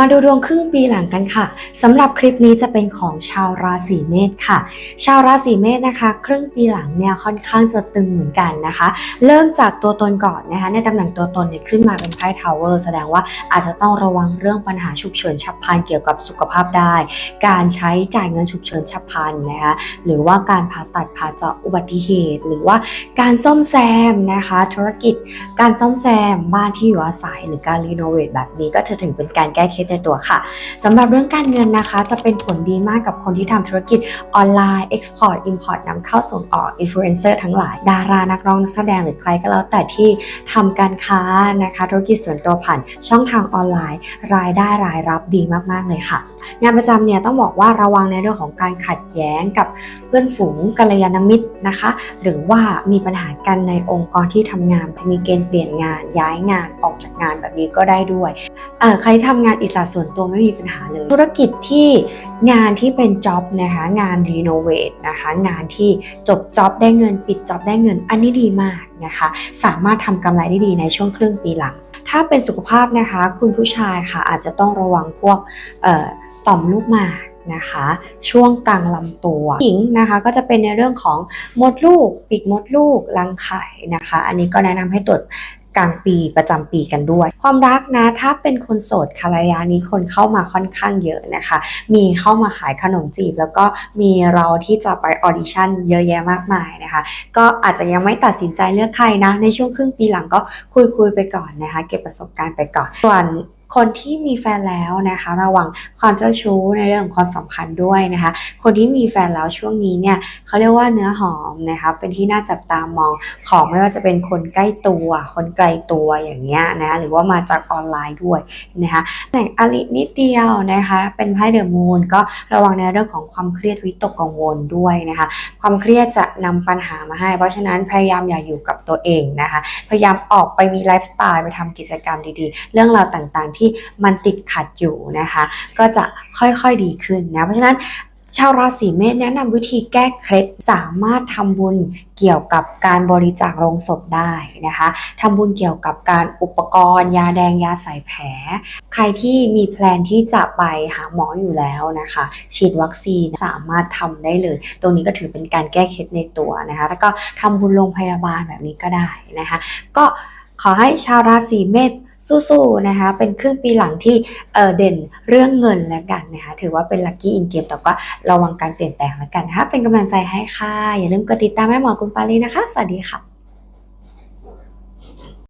มาดูดวงครึ่งปีหลังกันค่ะสำหรับคลิปนี้จะเป็นของชาวราศีเมษค่ะ ชาวราศีเมษนะคะ ครึ่งปีหลังเนี่ยค่อนข้างจะตึงเหมือนกันนะคะ เริ่มจากตัวตนก่อนนะคะ ในตำแหน่งตัวตนเนี่ยขึ้นมาเป็นไพ่ทาวเวอร์แสดงว่าอาจจะต้องระวังเรื่องปัญหาฉุกเฉินฉับพลันเกี่ยวกับสุขภาพได้ การใช้จ่ายเงินฉุกเฉินฉับพลันนะคะหรือว่าการผ่าตัดผ่าเจาะอุบัติเหตุ หรือว่าการซ่อมแซมนะคะ ธุรกิจ การซ่อมแซมบ้านที่อยู่อาศัย หรือการรีโนเวทแบบนี้ก็จะถึงเป็นการแก้เคล็ดในตัวค่ะสำหรับเรื่องการเงินนะคะ จะเป็นผลดีมากกับคนที่ทำธุรกิจออนไลน์ Export Import นพุตนำเข้าส่งออกอินฟลูเอนเซอร์ทั้งหลาย ดารานักร้องนักแสดงหรือใครก็แล้วแต่ที่ทำการค้านะคะ ธุรกิจส่วนตัวผ่านช่องทางออนไลน์ รายได้รายรับดีมาก ๆ เลยค่ะ งานประจำเนี่ยต้องบอกว่าระวังในเรื่องของการขัดแย้งกับเพื่อนฝูงกัลยาณมิตรนะคะ หรือว่ามีปัญหากันในองค์กรที่ทำงานจะมีเกณฑ์เปลี่ยนงานย้ายงานออกจากงานแบบนี้ก็ได้ด้วย ใครทำงานอิสระส่วนตัวไม่มีปัญหาเลย ธุรกิจที่งานที่เป็นจ็อบนะคะงานรีโนเวทนะคะงานที่จบจ็อบได้เงินปิดจ็อบได้เงิน อันนี้ดีมากนะคะสามารถทำกำไรได้ดีในช่วงครึ่งปีหลัง ถ้าเป็นสุขภาพนะคะ คุณผู้ชายค่ะอาจจะต้องระวังพวกต่อมลูกหมากนะคะช่วงกลางลำตัวหญิงนะคะก็จะเป็นในเรื่องของมดลูก ปีกมดลูกรังไข่นะคะ อันนี้ก็แนะนำให้ตรวจ กลางปีประจำปีกันด้วย ความรักนะถ้าเป็นคนโสดคะระยะนี้คนเข้ามาค่อนข้างเยอะนะคะ มีเข้ามาขายขนมจีบ แล้วก็มีเราที่จะไปออดิชั่นเยอะแยะมากมายนะคะ ก็อาจจะยังไม่ตัดสินใจเลือกใครนะ ในช่วงครึ่งปีหลังก็คุยคุยๆไปก่อนนะคะ เก็บประสบการณ์ไปก่อนส่วน คนที่มีแฟนแล้วนะคะ ระวังความเจ้าชู้ในเรื่องของความสัมพันธ์ด้วยนะคะ คนที่มีแฟนแล้วช่วงนี้เนี่ยเขาเรียกว่าเนื้อหอมนะคะเป็นที่น่าจับตามองของไม่ว่าจะเป็นคนใกล้ตัว คนไกลตัวอย่างเงี้ยนะหรือว่ามาจากออนไลน์ด้วยนะคะแต่งอลินิดเดียวนะคะ เป็นไพ่เดอะมูนก็ระวังในเรื่องของความเครียดวิตกกังวลด้วยนะคะ ความเครียดจะนำปัญหามาให้ เพราะฉะนั้นพยายามอย่าอยู่กับตัวเองนะคะ พยายามออกไปมีไลฟ์สไตล์ไปทำกิจกรรมดีๆ เรื่องราวต่างๆที่มันติดขัดอยู่นะคะ ก็จะค่อยๆดีขึ้นนะเพราะฉะนั้นชาวราศีเมษแนะนำวิธีแก้เคล็ดสามารถทำบุญเกี่ยวกับการบริจาคโรงศพได้นะคะทำบุญเกี่ยวกับการอุปกรณ์ ยาแดงยาใส่แผล ใครที่มีแพลนที่จะไปหาหมออยู่แล้วนะคะ ฉีดวัคซีนสามารถทำได้เลย ตรงนี้ก็ถือเป็นการแก้เคล็ดในตัวนะคะ แล้วก็ทำบุญโรงพยาบาลแบบนี้ก็ได้นะคะ ก็ขอให้ชาวราศีเมษ สู้ๆนะคะ เป็นครึ่งปีหลังที่เอ่อเด่นเรื่องเงินแล้วกันนะคะ ถือว่าเป็นลัคกี้อินเกมแต่ก็ระวังการเปลี่ยนแปลงแล้วกันนะคะ เป็นกำลังใจให้ค่ะ อย่าลืมกดติดตามแม่หมอคุณปาลีนะคะ สวัสดีค่ะ